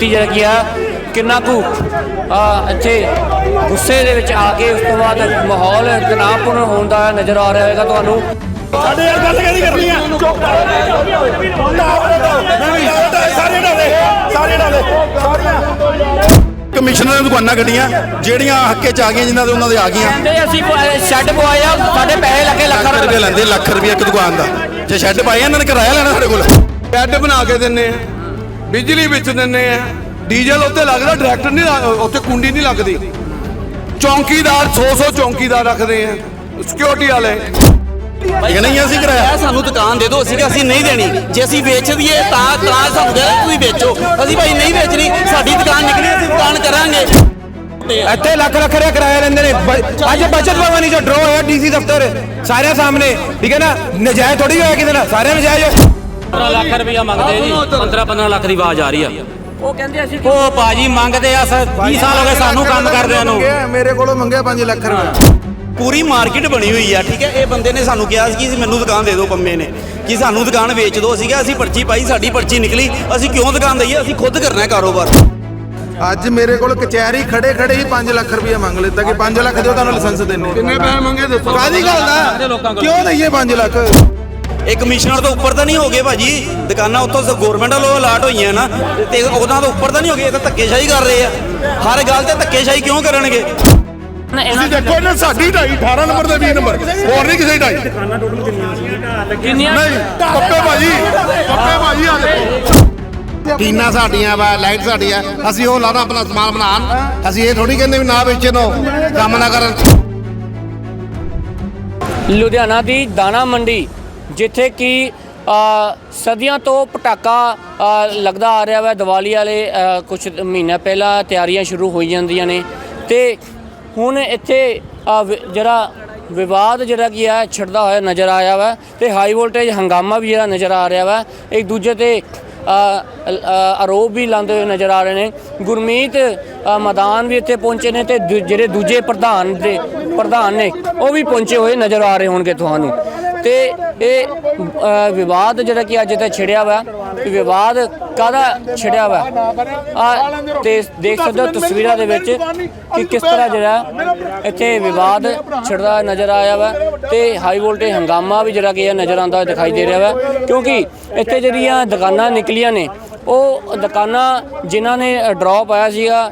ਵਿਅਕਤੀ ਜਿਹੜਾ ਕੀ ਆ ਕਿੰਨਾ ਕੁ ਆ ਇੱਥੇ ਗੁੱਸੇ ਦੇ ਵਿੱਚ ਆ ਕੇ ਉਸ ਤੋਂ ਬਾਅਦ ਮਾਹੌਲ ਤਣਾਅਪੂਰਨ ਹੋਣ ਦਾ ਨਜ਼ਰ ਆ ਰਿਹਾ ਹੋਵੇਗਾ ਤੁਹਾਨੂੰ। ਸਾਡੇ ਯਾਰ ਗੱਲ ਕਿਹਦੀ ਕਰਨੀ ਆ? ਚੁੱਪ ਸਾਰੇ ਡਾਲੇ ਸਾਰੇ ਡਾਲੇ ਸਾਰੀਆਂ ਕਮਿਸ਼ਨਰ ਦੀਆਂ ਦੁਕਾਨਾਂ ਗੱਡੀਆਂ ਜਿਹੜੀਆਂ ਹੱਕੇ ਚ ਆ ਗਈਆਂ ਜਿਨ੍ਹਾਂ ਦੇ ਉਹਨਾਂ ਦੇ ਆ ਗਈਆਂ। ਕਹਿੰਦੇ ਅਸੀਂ ਸ਼ੈੱਡ ਪਵਾਏ ਆ ਸਾਡੇ ਪੈਸੇ ਲੱਗੇ ਲੱਖਾਂ ਲੱਖ ਰੁਪਏ ਲੈਂਦੇ ਲੱਖ ਰੁਪਏ ਇੱਕ ਦੁਕਾਨ ਦਾ। ਜੇ ਸ਼ੈੱਡ ਪਾਏ ਇਹਨਾਂ ਨੇ ਕਿਰਾਇਆ ਲੈਣਾ ਸਾਡੇ ਕੋਲ। ਬੈੱਡ ਬਣਾ ਕੇ ਦਿੰਨੇ ਆ। ਬਿਜਲੀ ਵਿੱਚ ਦਿੰਨੇ ਆ। ਡੀਜ਼ਲ ਉੱਤੇ ਲੱਗਦਾ ਡਾਇਰੈਕਟ ਨਹੀਂ ਉੱਤੇ ਕੁੰਡੀ ਨਹੀਂ ਲੱਗਦੀ। ਚੌਂਕੀਦਾਰ 100 100 ਚੌਂਕੀਦਾਰ ਰੱਖਦੇ ਆ ਸਿਕਿਉਰਿਟੀ ਵਾਲੇ। ਇਹ ਨਹੀਂ ਅਸੀਂ ਕਿਰਾਇਆ ਸਾਨੂੰ ਦੁਕਾਨ ਦੇ ਦਿਓ ਅਸੀਂ ਕਿ ਅਸੀਂ ਨਹੀਂ ਦੇਣੀ। ਜੇ ਅਸੀਂ ਵੇਚ ਦਈਏ ਤਾਂ ਤਾਂ ਸਾਨੂੰ ਦੇ ਤੁਸੀਂ ਵੇਚੋ। ਅਸੀਂ ਭਾਈ ਨਹੀਂ ਵੇਚਣੀ ਸਾਡੀ ਦੁਕਾਨ ਨਿਕਲੀ ਅਸੀਂ ਦੁਕਾਨ ਕਰਾਂਗੇ। ਇੱਥੇ ਲੱਖ ਲੱਖ ਰੁਪਏ ਕਿਰਾਇਆ ਲੈਂਦੇ ਨੇ। ਅੱਜ ਬਚਤ ਭਵਨ ਜੋ ਡਰੋ ਹੋਇਆ ਡੀਸੀ ਦਫ਼ਤਰ ਸਾਰਿਆਂ ਸਾਹਮਣੇ। ਠੀਕ ਹੈ ਨਾ? ਨਜਾਇਜ਼ ਥੋੜੀ ਹੋਇਆ ਕਿਤੇ ਨਾ ਸਾਰੇ ਨਜਾਇਜ਼ ਹੋਇਆ। 15 ਲੱਖ ਰੁਪਇਆ ਮੰਗਦੇ ਜੀ। 15 15 ਲੱਖ ਦੀ ਆਵਾਜ਼ ਆ ਰਹੀ ਆ। ਉਹ ਕਹਿੰਦੇ ਅਸੀਂ ਉਹ ਬਾਜੀ ਮੰਗਦੇ ਆ 20 ਸਾਲ ਹੋ ਗਏ ਸਾਨੂੰ ਕੰਮ ਕਰਦਿਆਂ ਨੂੰ। ਮੇਰੇ ਕੋਲੋਂ ਮੰਗਿਆ 5 ਲੱਖ ਰੁਪਏ ਪੂਰੀ ਮਾਰਕੀਟ ਬਣੀ ਹੋਈ ਆ ਠੀਕ ਹੈ? ਇਹ ਬੰਦੇ ਨੇ ਸਾਨੂੰ ਕਿਹਾ ਸੀ ਕਿ ਮੈਨੂੰ ਦੁਕਾਨ ਦੇ ਦਿਓ ਪੰਮੇ ਨੇ। ਕਿ ਸਾਨੂੰ ਦੁਕਾਨ ਵੇਚ ਦਿਓ। ਕਿਹਾ ਅਸੀਂ ਪਰਚੀ ਪਾਈ ਸਾਡੀ ਪਰਚੀ ਨਿਕਲੀ। ਅਸੀਂ ਕਿਉਂ ਦੁਕਾਨ ਦਈਏ? ਅਸੀਂ ਖੁਦ ਕਰਨਾ ਹੈ ਕਾਰੋਬਾਰ। ਅੱਜ ਮੇਰੇ ਕੋਲ ਕਚਹਿਰੀ ਖੜੇ ਖੜੇ ਹੀ 5 ਲੱਖ ਰੁਪਏ ਮੰਗ ਲਿੱਤਾ ਕਿ 5 ਲੱਖ ਦਿਓ ਤੁਹਾਨੂੰ ਲਾਇਸੈਂਸ ਦੇਣੇ ਕਿੰਨੇ ਪੈਸੇ ਮੰਗੇ ਦੱਸੋ। ਕਾਦੀ ਗੱਲ ਦਾ ਕਿਉਂ ਦਈਏ 5 ਲੱਖ? ਇਹ ਕਮਿਸ਼ਨਰ ਤੋਂ ਉੱਪਰ ਤਾਂ ਨਹੀਂ ਹੋ ਗਏ ਭਾਜੀ। ਦੁਕਾਨਾਂ ਉੱਤੋਂ ਗਵਰਨਮੈਂਟ ਵੱਲੋਂ ਅਲਾਟ ਹੋਈਆਂ ਨਾ ਤੇ ਉਹਨਾਂ ਤੋਂ ਉੱਪਰ ਤਾਂ ਨਹੀਂ ਹੋ ਗਏ ਇਹ ਤਾਂ ਧੱਕੇਸ਼ਾਹੀ ਕਰ ਰਹੇ ਆ। ਹਰ ਗੱਲ ਤੇ ਧੱਕੇਸ਼ਾਹੀ ਕਿਉਂ ਕਰਨਗੇ? ਤੁਸੀਂ ਦੇਖੋ ਇਹਨਾਂ ਸਾਡੀ ਢਾਈ 18 ਨੰਬਰ ਦੇ 20 ਨੰਬਰ। ਹੋਰ ਨਹੀਂ ਕਿਸੇ ਢਾਈ। ਕਿੰਨੀਆਂ ਨਹੀਂ ਪੱਪੇ ਭਾਜੀ ਪੱਪੇ ਭਾਜੀ ਆ ਦੇਖੋ। ਟੀਨਾ ਸਾਡੀਆਂ ਵਾ ਲਾਈਟ ਸਾਡੀ ਆ ਅਸੀਂ ਉਹ ਲਾਣਾ ਆਪਣਾ ਸਮਾਨ ਬਣਾਉਣ। ਅਸੀਂ ਇਹ ਥੋੜੀ ਕਹਿੰਦੇ ਵੀ ਨਾ ਵੇਚੇ ਨੋ ਕੰਮ ਨਾ ਕਰਨ। ਲੁਧਿਆਣਾ ਦੀ ਦਾਣਾ ਮੰਡੀ ਜਿੱਥੇ ਕਿ ਅ, ਸਦੀਆਂ ਤੋਂ ਪਟਾਕਾ ਲੱਗਦਾ ਆ ਰਿਹਾ ਵਾ। ਦੀਵਾਲੀ ਵਾਲੇ ਕੁਝ ਮਹੀਨਾ ਪਹਿਲਾਂ ਤਿਆਰੀਆਂ ਸ਼ੁਰੂ ਹੋਈ ਜਾਂਦੀਆਂ ਨੇ। ਤੇ ਹੁਣ ਇੱਥੇ ਜਿਹੜਾ ਵਿਵਾਦ ਜਿਹੜਾ ਕੀ ਹੈ ਛਿੜਦਾ ਹੋਇਆ ਨਜ਼ਰ ਆਇਆ ਵਾ। ਤੇ ਹਾਈ ਵੋਲਟੇਜ ਹੰਗਾਮਾ ਵੀ ਜਿਹੜਾ ਨਜ਼ਰ ਆ ਰਿਹਾ ਵਾ। ਇੱਕ ਦੂਜੇ ਤੇ ਆਰੋਪ ਵੀ ਲਾਉਂਦੇ ਹੋਏ ਨਜ਼ਰ ਆ ਰਹੇ ਨੇ। ਗੁਰਮੀਤ ਅ, ਮੈਦਾਨ ਵੀ ਇੱਥੇ ਪਹੁੰਚੇ ਨੇ ਤੇ ਦੂ- ਜਿਹੜੇ ਦੂਜੇ ਪ੍ਰਧਾਨ ਦੇ ਪ੍ਰਧਾਨ ਨੇ ਉਹ ਵੀ ਪਹੁੰਚੇ ਹੋਏ ਨਜ਼ਰ ਆ ਰਹੇ ਹੋਣਗੇ ਤੁਹਾਨੂੰ। ਤੇ ਇਹ ਅ, ਵਿਵਾਦ ਜਿਹੜਾ ਕਿ ਅੱਜ ਤੇ ਛਿੜਿਆ ਵਾ ਇਹ ਵਿਵਾਦ ਕਾਹਦਾ ਛਿੜਿਆ ਵਾ ਆ ਤੇ ਦੇਖ ਸਕਦੇ ਹੋ ਤਸਵੀਰਾਂ ਦੇ ਵਿੱਚ ਕਿ ਕਿਸ ਤਰ੍ਹਾਂ ਜਿਹੜਾ ਇੱਥੇ ਵਿਵਾਦ ਛਿੜਦਾ ਨਜ਼ਰ ਆਇਆ ਵਾ ਤੇ ਹਾਈ ਵੋਲਟੇਜ ਹੰਗਾਮਾ ਵੀ ਜਿਹੜਾ ਕਿ ਇਹ ਨਜ਼ਰ ਆਉਂਦਾ ਦਿਖਾਈ ਦੇ ਰਿਹਾ ਵਾ ਕਿਉਂਕਿ ਇੱਥੇ ਜਿਹੜੀਆਂ ਦੁਕਾਨਾਂ ਨਿਕਲੀਆਂ ਨੇ ਉਹ ਦੁਕਾਨਾਂ ਜਿਨ੍ਹਾਂ ਨੇ ਡ੍ਰੌਪ ਆਇਆ ਸੀਗਾ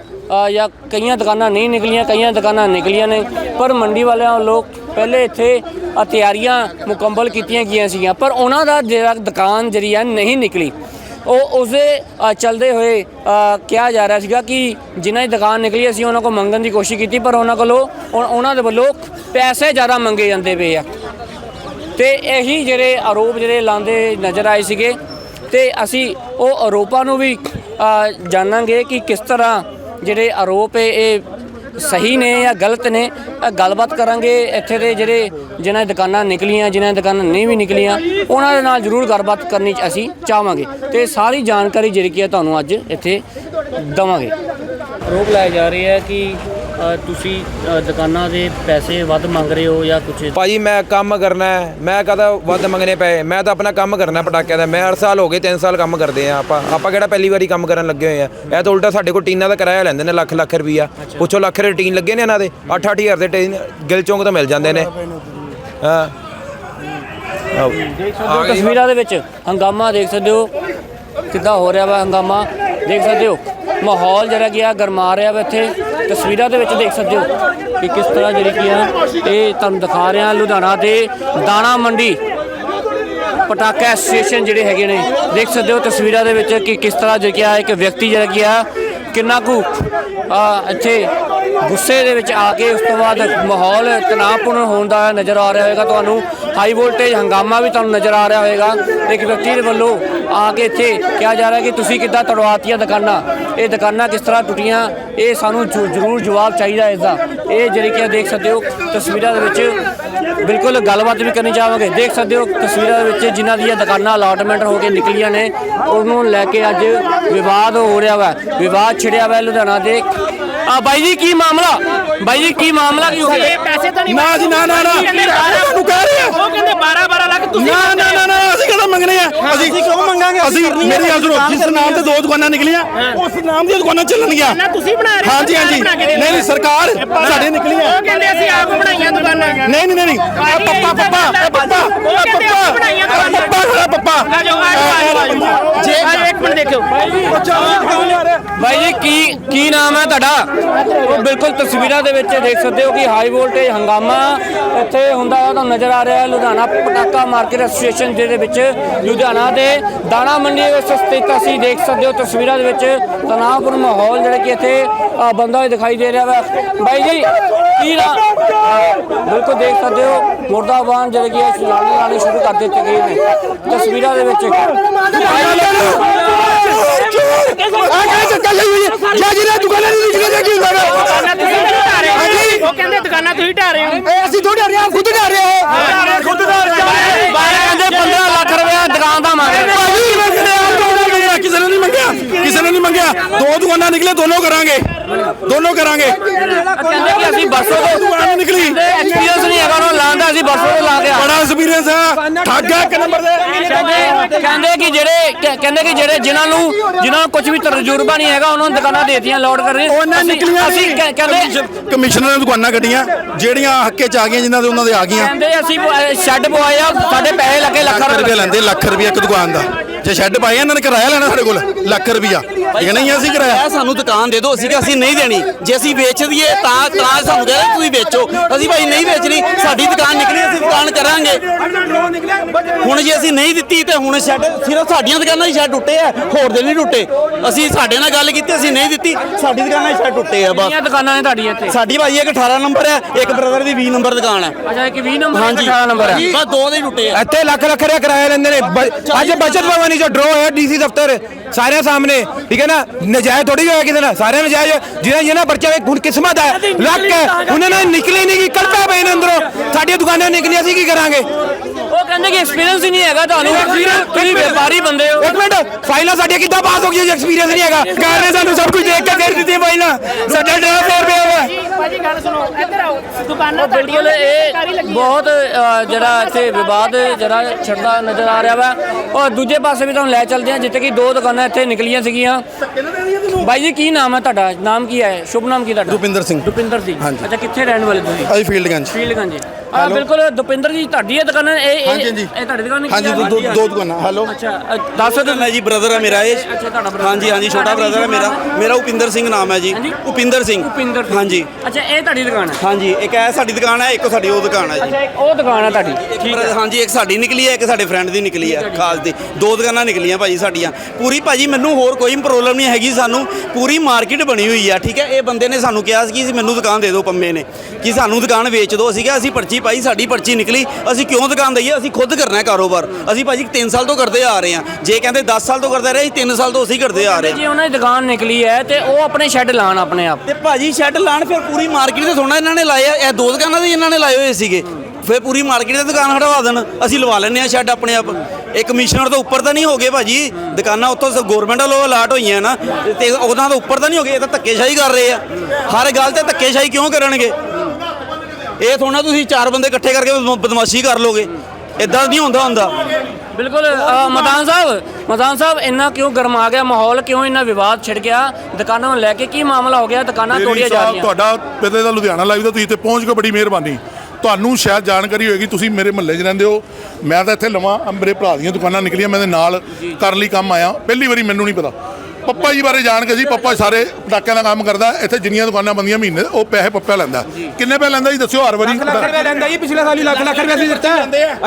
ਜਾਂ ਕਈਆਂ ਦੁਕਾਨਾਂ ਨਹੀਂ ਨਿਕਲੀਆਂ ਕਈਆਂ ਦੁਕਾਨਾਂ ਨਿਕਲੀਆਂ ਨੇ ਪਰ ਮੰਡੀ ਵਾਲਿਆਂ ਵੱਲੋਂ ਪਹਿਲੇ ਇੱਥੇ ਤਿਆਰੀਆਂ ਮੁਕੰਮਲ ਕੀਤੀਆਂ ਗਈਆਂ ਸੀਗੀਆਂ ਪਰ ਉਹਨਾਂ ਦਾ ਜਿਹੜਾ ਦੁਕਾਨ ਜਿਹੜੀ ਆ ਨਹੀਂ ਨਿਕਲੀ। ਉਹ ਉਸਦੇ ਅ, ਚੱਲਦੇ ਹੋਏ ਕਿਹਾ ਜਾ ਰਿਹਾ ਸੀਗਾ ਕਿ ਜਿਨ੍ਹਾਂ ਦੀ ਦੁਕਾਨ ਨਿਕਲੀ ਅਸੀਂ ਉਹਨਾਂ ਕੋਲ ਮੰਗਣ ਦੀ ਕੋਸ਼ਿਸ਼ ਕੀਤੀ ਪਰ ਉਹਨਾਂ ਕੋਲੋਂ ਉਹਨਾਂ ਦੇ ਵੱਲੋਂ ਪੈਸੇ ਜ਼ਿਆਦਾ ਮੰਗੇ ਜਾਂਦੇ ਪਏ ਆ। ਤੇ ਇਹੀ ਜਿਹੜੇ ਆਰੋਪ ਜਿਹੜੇ ਲਾਉਂਦੇ ਨਜ਼ਰ ਆਏ ਸੀਗੇ ਤੇ ਅਸੀਂ ਉਹ ਆਰੋਪਾਂ ਨੂੰ ਵੀ ਜਾਣਾਂਗੇ ਕਿ ਕਿਸ ਤਰ੍ਹਾਂ ਜਿਹੜੇ ਆਰੋਪ ਇਹ ਇਹ ਸਹੀ ਨੇ ਜਾਂ ਗਲਤ ਨੇ ਗੱਲਬਾਤ ਕਰਾਂਗੇ ਇੱਥੇ ਦੇ ਜਿਹੜੇ ਜਿਨ੍ਹਾਂ ਦੀ ਦੁਕਾਨਾਂ ਨਿਕਲੀਆਂ, ਜਿਨ੍ਹਾਂ ਦੀ ਦੁਕਾਨਾਂ ਨਹੀਂ ਵੀ ਨਿਕਲੀਆਂ, ਉਹਨਾਂ ਦੇ ਨਾਲ ਜ਼ਰੂਰ ਗੱਲਬਾਤ ਕਰਨੀ ਅਸੀਂ ਚਾਹਾਂਗੇ ਤੇ ਸਾਰੀ ਜਾਣਕਾਰੀ ਜਿਹੜੀ ਕੀ ਹੈ ਤੁਹਾਨੂੰ ਅੱਜ ਇੱਥੇ ਦਵਾਂਗੇ। ਆਰੋਪ ਲਾਇਆ ਜਾ ਰਹੇ ਹੈ ਕਿ ਤੁਸੀਂ ਦੁਕਾਨਾਂ ਦੇ ਪੈਸੇ ਵੱਧ ਮੰਗ ਰਹੇ ਹੋ ਜਾਂ ਕੁਝ ਭਾਜੀ ਮੈਂ ਕੰਮ ਕਰਨਾ ਹੈ। ਮੈਂ ਕਦਾ ਵੱਧ ਮੰਗਨੇ ਪਏ? ਮੈਂ ਤਾਂ ਆਪਣਾ ਕੰਮ ਕਰਨਾ ਪਟਾਕਿਆਂ ਦਾ। ਮੈਂ ਹਰ ਸਾਲ ਹੋ ਗਏ 3 ਸਾਲ ਕੰਮ ਕਰਦੇ ਆ ਆਪਾਂ। ਆਪਾਂ ਕਿਹੜਾ ਪਹਿਲੀ ਵਾਰੀ ਕੰਮ ਕਰਨ ਲੱਗੇ ਹੋਏ ਆ ਇਹ ਤਾਂ ਉਲਟਾ ਸਾਡੇ ਕੋਲ ਟੀਨਾਂ ਦਾ ਕਿਰਾਇਆ ਲੈਂਦੇ ਨੇ ਲੱਖ ਲੱਖ ਰੁਪਈਆ। ਪੁੱਛੋ ਲੱਖ ਰੁਪਏ ਟੀਨ ਲੱਗੇ ਨੇ ਇਹਨਾਂ ਦੇ? 8-8000 ਦੇ ਟੀਨ ਗਿਲ ਚੌਂਕ ਤੋਂ ਮਿਲ ਜਾਂਦੇ ਨੇ। ਹਾਂ। ਆਓ। ਜੋ ਤਸਵੀਰਾਂ ਦੇ ਵਿੱਚ ਹੰਗਾਮਾ ਦੇਖ ਸਕਦੇ ਹੋ। ਕਿੱਦਾਂ ਹੋ ਰਿਹਾ ਵਾ ਹੰਗਾਮਾ? ਦੇਖ ਸਕਦੇ ਹੋ। ਮਾਹੌਲ ਜਿਹੜਾ ਕੀ ਆ ਗਰਮਾ ਰਿਹਾ ਵਾ ਇੱਥੇ। ਤਸਵੀਰਾਂ ਦੇ ਵਿੱਚ ਦੇਖ ਸਕਦੇ ਹੋ ਕਿ ਕਿਸ ਤਰ੍ਹਾਂ ਜਿਹੜੀ ਕੀ ਆ ਇਹ ਤੁਹਾਨੂੰ ਦਿਖਾ ਰਿਹਾ ਲੁਧਿਆਣਾ ਦੇ ਦਾਣਾ ਮੰਡੀ, ਪਟਾਕਾ ਐਸੋਸੀਏਸ਼ਨ ਜਿਹੜੇ ਹੈਗੇ ਨੇ। ਦੇਖ ਸਕਦੇ ਹੋ ਤਸਵੀਰਾਂ ਦੇ ਵਿੱਚ ਕਿ ਕਿਸ ਤਰ੍ਹਾਂ ਜਿਹੜਾ ਇੱਕ ਵਿਅਕਤੀ ਜਿਹੜਾ ਕੀ ਆ ਕਿੰਨਾ ਕੁ ਇੱਥੇ ਗੁੱਸੇ ਦੇ ਵਿੱਚ ਆ ਕੇ ਉਸ ਤੋਂ ਬਾਅਦ ਮਾਹੌਲ ਤਣਾਅਪੂਰਨ ਹੋਣ ਦਾ ਨਜ਼ਰ ਆ ਰਿਹਾ ਹੋਵੇਗਾ। ਤੁਹਾਨੂੰ ਹਾਈ ਵੋਲਟੇਜ ਹੰਗਾਮਾ ਵੀ ਤੁਹਾਨੂੰ ਨਜ਼ਰ ਆ ਰਿਹਾ ਹੋਵੇਗਾ। ਇੱਕ ਵਿਅਕਤੀ ਦੇ ਵੱਲੋਂ ਆ ਕੇ ਇੱਥੇ ਕਿਹਾ ਜਾ ਰਿਹਾ ਕਿ ਤੁਸੀਂ ਕਿੱਦਾਂ ਤੜਵਾਤੀਆਂ ਦੁਕਾਨਾਂ ਇਹ ਦੁਕਾਨਾਂ ਕਿਸ ਤਰ੍ਹਾਂ ਟੁੱਟੀਆਂ ਇਹ ਸਾਨੂੰ ਜ਼ਰੂ- ਜ਼ਰੂਰ ਜਵਾਬ ਚਾਹੀਦਾ ਇਸ ਦਾ ਇਹ ਜਿਹੜੀ ਕਿ ਦੇਖ ਸਕਦੇ ਹੋ ਤਸਵੀਰਾਂ ਦੇ ਵਿੱਚ ਬਿਲਕੁਲ ਗੱਲਬਾਤ ਵੀ ਕਰਨੀ ਚਾਹਾਂਗੇ। ਦੇਖ ਸਕਦੇ ਹੋ ਤਸਵੀਰਾਂ ਦੇ ਵਿੱਚ ਜਿਨ੍ਹਾਂ ਦੀਆਂ ਦੁਕਾਨਾਂ ਅਲਾਟਮੈਂਟ ਹੋ ਕੇ ਨਿਕਲੀਆਂ ਨੇ ਉਹਨੂੰ ਲੈ ਕੇ ਅੱਜ ਵਿਵਾਦ ਹੋ ਰਿਹਾ ਵਾ। ਵਿਵਾਦ ਛਿੜਿਆ ਵਾ ਲੁਧਿਆਣਾ ਦੇ। ਆ ਬਾਈ ਜੀ ਕੀ ਮਾਮਲਾ? ਬਾਈ ਜੀ ਕੀ ਮਾਮਲਾ? ਕੀ ਹੋ ਗਿਆ ਪੈਸੇ ਤਾਂ ਨਹੀਂ ਨਾ ਜੀ ਨਾ ਨਾ ਨਾ। ਤੁਹਾਨੂੰ ਕਹਿ ਰਹੇ ਆ ਉਹ ਕਹਿੰਦੇ 12 12 ਲੱਖ ਤੁਸੀਂ ਨਾ ਨਾ ਨਾ ਨਾ ਅਸੀਂ ਕਦੋਂ ਮੰਗਣੇ ਆ ਅਸੀਂ ਕਿਉਂ ਮੰਗਾਂਗੇ ਅਸੀਂ ਮੇਰੀ ਗੱਲ ਸੁਣੋ ਜਿਸ ਨਾਮ ਤੇ ਦੋ ਦੁਕਾਨਾਂ ਨਿਕਲੀਆਂ ਉਸ ਨਾਮ ਦੀਆਂ ਦੁਕਾਨਾਂ ਚੱਲਣਗੀਆਂ। ਨਾ ਤੁਸੀਂ ਬਣਾ ਰਹੇ ਹਾਂਜੀ ਹਾਂਜੀ। ਨਹੀਂ ਨਹੀਂ ਸਰਕਾਰ ਸਾਡੇ ਨਿਕਲੀਆਂ। ਉਹ ਕਹਿੰਦੇ ਅਸੀਂ ਆਪ ਬਣਾਈਆਂ ਦੁਕਾਨਾਂ। ਨਹੀਂ ਨਹੀਂ ਨਹੀਂ ਇਹ ਪੱਪਾ ਪੱਪਾ ਇਹ ਪੱਪਾ ਆਪ ਬਣਾਈਆਂ ਪੱਪਾ ਇਹ ਪੱਪਾ। ਪੱਪਾ। ਜੇ ਆ ਇੱਕ ਮਿੰਟ ਦੇਖਿਓ। ਬਾਈ ਜੀ ਕੀ ਕੀ ਨਾਮ ਹੈ ਤੁਹਾਡਾ? ਉਹ ਬਿਲਕੁਲ ਤਸਵੀਰਾਂ ਦੇ ਵਿੱਚ ਦੇਖ ਸਕਦੇ ਹੋ ਕਿ ਹਾਈ ਵੋਲਟੇਜ ਹੰਗਾਮਾ ਇੱਥੇ ਹੁੰਦਾ ਹੋਇਆ ਤੁਹਾਨੂੰ ਨਜ਼ਰ ਆ ਰਿਹਾ ਹੈ। ਲੁਧਿਆਣਾ ਪਟਾਕਾ ਮਾਰਕੀਟ ਐਸੋਸੀਏਸ਼ਨ ਦੇ ਵਿੱਚ ਲੁਧਿਆਣਾ ਦੇ ਦਾਣਾ ਮੰਡੀ ਵਿੱਚ ਸਥਿਤ ਅਸੀਂ ਦੇਖ ਸਕਦੇ ਹੋ ਤਸਵੀਰਾਂ ਦੇ ਵਿੱਚ ਤਣਾਅਪੂਰਨ ਮਾਹੌਲ ਜਿਹੜਾ ਕਿ ਇੱਥੇ ਬੰਦਾ ਹੋਇਆ ਦਿਖਾਈ ਦੇ ਰਿਹਾ ਵਾ ਬਾਈ ਜੀ ਕੀ ਨਾ ਬਿਲਕੁਲ ਦੇਖ ਸਕਦੇ ਹੋ ਮੁਰਦਾਬਾਦ ਜਿਹੜੇ ਕਿ ਇਹ ਲਾਣੇ ਲਾਣੇ ਸ਼ੁਰੂ ਕਰ ਦਿੱਤੇ ਗਏ ਨੇ ਤਸਵੀਰਾਂ ਦੇ ਵਿੱਚ ਉਹ ਕਹਿੰਦੇ ਦੁਕਾਨਾਂ ਤੁਸੀਂ ਢਾ ਰਹੇ ਹੋ ਅਸੀਂ ਥੋੜੀ ਹਰਿਆਣਾ ਖੁਦ ਕਰ ਰਹੇ ਹਾਂ ਖੁਦ ਕਰ ਰਹੇ ਕਹਿੰਦੇ 15 ਲੱਖ ਦੁਕਾਨ ਦਾ ਮੰਗ ਰਹੇ ਕਿਸੇ ਨੇ ਨਹੀਂ ਮੰਗਿਆ? ਕਿਸੇ ਨੇ ਨਹੀਂ ਮੰਗਿਆ? ਦੋ ਦੁਕਾਨਾਂ ਨਿਕਲੇ ਦੋਨੋਂ ਕਰਾਂਗੇ। ਦੋਨੋਂ ਕਰਾਂਗੇ। ਕਹਿੰਦੇ ਕਿ ਅਸੀਂ ਬਰਸੋਂ ਤੋਂ ਦੁਕਾਨ ਨਿਕਲੀ। ਐਕਸਪੀਰੀਅੰਸ ਨਹੀਂ ਹੈਗਾ ਉਹਨਾਂ ਅਸੀਂ ਬਰਸੋਂ ਤੋਂ ਲਾ ਕੇ ਆ। ਬੜਾ ਐਕਸਪੀਰੀਅੰਸ ਹੈ। ਠੱਗ ਹੈ ਇੱਕ ਨੰਬਰ ਦੇ। ਕਹਿੰਦੇ ਕਿ ਜਿਹੜੇ ਕਹਿ- ਕਹਿੰਦੇ ਕਿ ਜਿਹੜੇ ਜਿਨ੍ਹਾਂ ਨੂੰ ਜਿਨ੍ਹਾਂ ਨੂੰ ਕੁਝ ਵੀ ਤਜਰਬਾ ਨਹੀਂ ਹੈਗਾ ਉਹਨਾਂ ਨੂੰ ਦੁਕਾਨਾਂ ਦੇਤੀਆਂ ਲੋਡ ਕਰ ਰਹੇ ਉਹਨਾਂ ਨਿਕਲੀਆਂ ਅਸੀਂ ਕਹਿ- ਕਹਿੰਦੇ ਕਮਿਸ਼ਨਰ ਨੇ ਦੁਕਾਨਾਂ ਕੱਢੀਆਂ ਜਿਹੜੀਆਂ ਹੱਕੇ ਚ ਆ ਗਈਆਂ ਜਿਨ੍ਹਾਂ ਦੇ ਉਹਨਾਂ ਦੇ ਆ ਗਈਆਂ। ਕਹਿੰਦੇ ਅਸੀਂ ਸ਼ੈੱਡ ਪਵਾਏ ਆ ਸਾਡੇ ਪੈਸੇ ਲੱਗੇ ਲੱਖ ਰੁਪਏ। ਲੈਂਦੇ ਲੱਖ ਰੁਪਏ ਇੱਕ ਦੁਕਾਨ ਦਾ। ਜੇ ਸ਼ੈੱਡ ਪਾਏ ਇਹਨਾਂ ਨੇ ਕਿਰਾਇਆ ਲੈਣਾ ਸਾਡੇ ਕੋਲ ਲੱਖ ਰੁਪਿਆ ਇਹ ਨਹੀਂ ਅਸੀਂ ਕਿਰਾਇਆ ਇਹ ਸਾਨੂੰ ਦੁਕਾਨ ਦੇ ਦਿਓ ਅਸੀਂ ਕਿ ਅਸੀਂ ਨਹੀਂ ਦੇਣੀ। ਜੇ ਅਸੀਂ ਵੇਚ ਦਈਏ ਤਾਂ ਤਾਂ ਸਾਨੂੰ ਕਹਿੰਦੇ ਤੁਸੀਂ ਵੇਚੋ। ਅਸੀਂ ਭਾਈ ਨਹੀਂ ਵੇਚਣੀ ਸਾਡੀ ਦੁਕਾਨ ਨਿਕਲੀ ਅਸੀਂ ਦੁਕਾਨ ਕਰਾਂਗੇ। ਹੁਣ ਜੇ ਅਸੀਂ ਨਹੀਂ ਦਿੱਤੀ ਤੇ ਹੁਣ ਸ਼ੈੱਡ ਸਿਰਫ ਸਾਡੀਆਂ ਦੁਕਾਨਾਂ ਹੀ ਸ਼ੈੱਡ ਟੁੱਟੇ ਆ ਹੋਰ ਦੇ ਨਹੀਂ ਟੁੱਟੇ। ਅਸੀਂ ਸਾਡੇ ਨਾਲ ਗੱਲ ਕੀਤੀ ਅਸੀਂ ਨਹੀਂ ਦਿੱਤੀ ਸਾਡੀ ਦੁਕਾਨਾਂ ਹੀ ਸ਼ੈੱਡ ਟੁੱਟੇ ਆ ਬਸ। ਕਿੰਨੀਆਂ ਦੁਕਾਨਾਂ ਨੇ ਤੁਹਾਡੀਆਂ ਇੱਥੇ? ਸਾਡੀ ਭਾਈ ਇੱਕ 18 ਨੰਬਰ ਹੈ ਇੱਕ ਬ੍ਰਦਰ ਦੀ 20 ਨੰਬਰ ਦੁਕਾਨ ਹੈ ਅੱਛਾ ਇੱਕ 20 ਨੰਬਰ ਇੱਕ ਹਾਂਜੀ। 18 ਨੰਬਰ ਹੈ ਬਸ ਦੋ ਦੇ ਹੀ ਟੁੱਟੇ ਆ। ਇੱਥੇ ਲੱਖ ਲੱਖ ਰੁਪਏ ਕਿਰਾਇਆ ਲੈਂਦੇ ਨੇ। ਅੱਜ ਬਚਤ ਭਵਨ ਜੋ ਡਰੋ ਹੋਇਆ ਡੀਸੀ ਦਫ਼ਤਰ। ਸਾਰਿਆਂ ਸਾਹਮਣੇ ਠੀਕ ਹੈ ਨਾ? ਨਜਾਇਜ਼ ਥੋੜੀ ਹੋਇਆ ਕਿਸੇ ਨਾਲ। ਸਾਰਿਆਂ ਨਜਾਇਜ਼ ਜਿਹਨਾਂ ਜਿਹਨਾਂ ਬੱਚਾ ਹੁਣ ਕਿਸਮਤ ਹੈ ਲੱਕ ਹੈ ਉਹਨਾਂ ਨੇ ਨਿਕਲੀ ਨਹੀਂ ਕਿ ਕਲਪਾ ਪਏ ਨੇ ਅੰਦਰੋਂ। ਸਾਡੀਆਂ ਦੁਕਾਨਾਂ ਨਿਕਲੀਆਂ ਸੀ ਕੀ ਕਰਾਂਗੇ? ਉਹ ਕਹਿੰਦੇ ਕਿ ਐਕਸਪੀਰੀਅੰਸ ਹੀ ਨਹੀਂ ਹੈਗਾ ਤੁਹਾਨੂੰ। ਤੁਸੀਂ ਵਪਾਰੀ ਬੰਦੇ ਹੋ। ਇੱਕ ਮਿੰਟ ਫਾਈਲਾਂ ਸਾਡੀਆਂ ਕਿੱਦਾਂ ਪਾਸ ਹੋ ਗਈਆਂ ਜੇ? ਐਕਸਪੀਰੀਅੰਸ ਨਹੀਂ ਹੈਗਾ। ਕਾਰ ਨੇ ਸਾਨੂੰ ਸਭ ਕੁਝ ਦੇਖ ਕੇ ਦੇ ਦਿੱਤੀ ਫਾਈਲਾਂ। ਸਾਡਾ ਡਰਾਫਟ ਹੋ ਰਿਹਾ ਹੋਇਆ। ਭਾਜੀ ਗੱਲ ਸੁਣੋ। ਇੱਧਰ ਆਓ। ਦੁਕਾਨਾਂ ਸਰਕਾਰੀ ਇਹ ਬਹੁਤ ਜਿਹੜਾ ਇੱਥੇ ਵਿਵਾਦ ਜਿਹੜਾ ਛਿੜਦਾ ਨਜ਼ਰ ਆ ਰਿਹਾ ਵਾ। ਔਰ ਦੂਜੇ ਪਾਸੇ ਵੀ ਤੁਹਾਨੂੰ ਲੈ ਚੱਲਦੇ ਹਾਂ ਜਿੱਥੇ ਕਿ ਦੋ ਦੁਕਾਨਾਂ ਇੱਥੇ ਨਿਕਲੀਆਂ ਸੀਗੀਆਂ। ਬਾਈ ਜੀ ਕੀ ਨਾਮ ਹੈ ਤੁਹਾਡਾ? ਨਾਮ ਕੀ ਹੈ? ਸ਼ੁਭ ਨਾਮ ਕੀ ਤੁਹਾਡਾ? ਰੁਪਿੰਦਰ ਸਿੰਘ। ਦੁਪਿੰਦਰ ਸਿੰਘ ਅੱਛਾ ਕਿੱਥੇ ਰਹਿਣ ਵਾਲੇ ਤੁਸੀਂ? ਅਸੀਂ ਫੀਲਡਗੰਜ। ਫੀਲਡਗੰਜ ਆ ਬਿਲਕੁਲ ਦੁਪਿੰਦਰ ਜੀ ਤੁਹਾਡੀ ਇਹ ਦੁਕਾਨ ਹੈ ਇਹ ਇਹ- ਹਾਂਜੀ, ਹਾਂਜੀ। ਇਹ ਤੁਹਾਡੀ ਦੁਕਾਨ ਹਾਂਜੀ ਦੋ- ਦੋ ਦੋ ਦੁਕਾਨਾਂ ਹੈਲੋ? ਅੱਛਾ ਅ, ਦੱਸ ਮੈਂ ਜੀ ਬ੍ਰਦਰ ਹੈ ਮੇਰਾ ਇਹ। ਅੱਛਾ ਤੁਹਾਡਾ brother। ਹਾਂਜੀ ਹਾਂਜੀ ਛੋਟਾ ਤੁਹਾਡਾ ਬ੍ਰਦਰ ਹੈ ਕੀ ਮੇਰਾ। ਨਾਮ ਹੈ? ਮੇਰਾ ਉਪਿੰਦਰ ਸਿੰਘ ਨਾਮ ਹੈ ਜੀ। ਹਾਂਜੀ? ਉਪਿੰਦਰ ਸਿੰਘ। ਭੁਪਿੰਦਰ ਸਿੰਘ। ਹਾਂਜੀ। ਅੱਛਾ ਇਹ ਤੁਹਾਡੀ ਦੁਕਾਨ ਹੈ? ਹਾਂਜੀ ਇੱਕ ਇਹ ਸਾਡੀ ਦੁਕਾਨ ਹੈ ਇੱਕ ਸਾਡੀ ਉਹ ਦੁਕਾਨ ਹੈ ਜੀ। ਅੱਛਾ ਇੱਕ ਉਹ ਦੁਕਾਨ ਹੈ ਤੁਹਾਡੀ। ਠੀਕ ਹੈ। ਹਾਂਜੀ ਇੱਕ ਸਾਡੀ ਨਿਕਲੀ ਹੈ ਇੱਕ ਸਾਡੇ ਫਰੈਂਡ ਦੀ ਨਿਕਲੀ ਹੈ ਖਾਸ ਦੀ। ਦੋ ਦੁਕਾਨਾਂ ਨਿਕਲੀਆਂ ਭਾਜੀ ਸਾਡੀਆਂ। ਪੂਰੀ ਭਾਜੀ ਮੈਨੂੰ ਹੋਰ ਕੋਈ ਪ੍ਰੋਬਲਮ ਨਹੀਂ ਹੈਗੀ ਸਾਨੂੰ। ਪੂਰੀ ਮਾਰਕੀਟ ਬਣੀ ਹੋਈ ਆ ਠੀਕ ਹੈ? ਇਹ ਬੰਦੇ ਨੇ ਸਾਨੂੰ ਕਿਹਾ ਸੀ ਕਿ ਮੈਨੂੰ ਦੁਕਾਨ ਦੇ ਦਿਓ ਪੰਮੇ ਨੇ। ਕਿ ਸਾਨੂੰ ਦੁਕਾਨ ਵੇਚ ਦਿਓ। ਅਸੀਂ ਕਿਹਾ ਅਸੀਂ ਪਰਚੀ ਪਾਈ ਸਾਡੀ ਪਰਚੀ ਨਿਕਲੀ ਅਸੀਂ ਕਿਉਂ ਦੁਕਾਨ ਦਈਏ? ਅਸੀਂ ਖੁਦ ਕਰਨਾ ਹੈ ਕਾਰੋਬਾਰ। ਅਸੀਂ ਭਾਜੀ 3 ਸਾਲ ਤੋਂ ਕਰਦੇ ਆ ਰਹੇ ਹਾਂ। ਜੇ ਕਹਿੰਦੇ 10 ਸਾਲ ਤੋਂ ਕਰਦੇ ਰਹੇ ਅਸੀਂ 3 ਸਾਲ ਤੋਂ ਅਸੀਂ ਕਰਦੇ ਆ ਰਹੇ ਹਾਂ। ਜੇ ਉਹਨਾਂ ਦੀ ਦੁਕਾਨ ਨਿਕਲੀ ਹੈ ਤੇ ਉਹ ਆਪਣੇ ਸ਼ੈੱਡ ਲਾਣ ਆਪਣੇ ਆਪ। ਤੇ ਭਾਜੀ ਸ਼ੈੱਡ ਲਾਣ ਫਿਰ ਪੂਰੀ ਮਾਰਕੀਟ ਤੇ ਥੋੜਾ ਇਹਨਾਂ ਨੇ ਲਾਏ ਆ ਇਹ ਦੋ ਦੁਕਾਨਾਂ ਦੇ ਇਹਨਾਂ ਨੇ ਲਾਏ ਹੋਏ ਸੀਗੇ। ਫਿਰ ਪੂਰੀ ਮਾਰਕੀਟ ਤੇ ਦੁਕਾਨ ਹਟਵਾ ਦੇਣ। ਅਸੀਂ ਲਵਾ ਲੈਂਦੇ ਆ ਸ਼ੈੱਡ ਆਪਣੇ ਆਪ। ਇਹ ਕਮਿਸ਼ਨਰ ਤੋਂ ਉੱਪਰ ਤਾਂ ਨਹੀਂ ਹੋਗੇ ਭਾਜੀ। ਦੁਕਾਨਾਂ ਉੱਥੋਂ ਗਵਰਨਮੈਂਟ ਵੱਲੋਂ ਅਲਾਟ ਹੋਈਆਂ ਨਾ। ਤੇ ਉਹਨਾਂ ਤੋਂ ਉੱਪਰ ਤਾਂ ਨਹੀਂ ਹੋਗੇ ਇਹ ਤਾਂ ਧੱਕੇਸ਼ਾਹੀ ਕਰ ਰਹੇ ਆ। ਹਰ ਗੱਲ ਤੇ ਧੱਕੇਸ਼ਾਹੀ ਕਿਉਂ ਕਰਨਗੇ? ਇਹ ਥੋੜਾ ਤੁਸੀਂ ਚਾਰ ਬੰਦੇ ਇਕੱਠੇ ਕਰਕੇ ਬਦਮ- ਬਦਮਾਸ਼ੀ ਕਰ ਲੋਗੇ। ਇਦਾਂ ਨਹੀਂ ਹੁੰਦਾ ਹੁੰਦਾ। ਬਿਲਕੁਲ ਮਦਾਨ ਸਾਹਿਬ ਮਦਾਨ ਸਾਹਿਬ ਇੰਨਾ ਕਿਉਂ ਗਰਮਾ ਗਿਆ? ਮਾਹੌਲ ਕਿਉਂ ਇੰਨਾ ਵਿਵਾਦ ਛਿੜ ਗਿਆ? ਦੁਕਾਨਾਂ ਨੂੰ ਲੈ ਕੇ ਕੀ ਮਾਮਲਾ ਹੋ ਗਿਆ? ਦੁਕਾਨਾਂ ਤੋੜੀਆਂ ਜਾ ਸਾਹਿਬ ਰਹੀਆਂ। ਤੁਹਾਡਾ ਪਹਿਲੇ ਦਾ ਲੁਧਿਆਣਾ ਲਾਈਵ ਦਾ ਤੁਸੀਂ ਇੱਥੇ ਪਹੁੰਚ ਕੇ ਬੜੀ ਮਿਹਰਬਾਨੀ। ਤੁਹਾਨੂੰ ਸ਼ਾਇਦ ਜਾਣਕਾਰੀ ਹੋਏਗੀ ਤੁਸੀਂ ਮੇਰੇ ਮਹੱਲੇ 'ਚ ਰਹਿੰਦੇ ਹੋ। ਮੈਂ ਤਾਂ ਇੱਥੇ ਲਵਾਂ ਮੇਰੇ ਭਰਾ ਦੀਆਂ ਦੁਕਾਨਾਂ ਨਿਕਲੀਆਂ ਮੈਂ ਇਹਦੇ ਨਾਲ ਕਰਨ ਲਈ ਕੰਮ ਆਇਆ। ਪਹਿਲੀ ਵਾਰੀ ਮੈਨੂੰ ਨਹੀਂ ਪਤਾ। ਪੱਪਾ ਜੀ ਬਾਰੇ ਜਾਣ ਕੇ ਸੀ ਪੱਪਾ ਸਾਰੇ ਪਟਾਕਿਆਂ ਦਾ ਕੰਮ ਕਰਦਾ ਇੱਥੇ ਜਿੰਨੀਆਂ ਦੁਕਾਨਾਂ ਬੰਦੀਆਂ ਮਹੀਨੇ ਉਹ ਪੈਸੇ ਪੱਪਾ ਲੈਂਦਾ। ਕਿੰਨੇ ਪੈਸੇ ਲੈਂਦਾ ਜੀ ਦੱਸਿਓ ਹਰ ਵਾਰੀ? ਲੱਖ ਰੁਪਏ ਲੈਂਦਾ ਜੀ ਪਿਛਲੇ ਸਾਲ ਹੀ ਲੱਖ ਲੱਖ ਰੁਪਏ ਅਸੀਂ ਦਿੱਤਾ।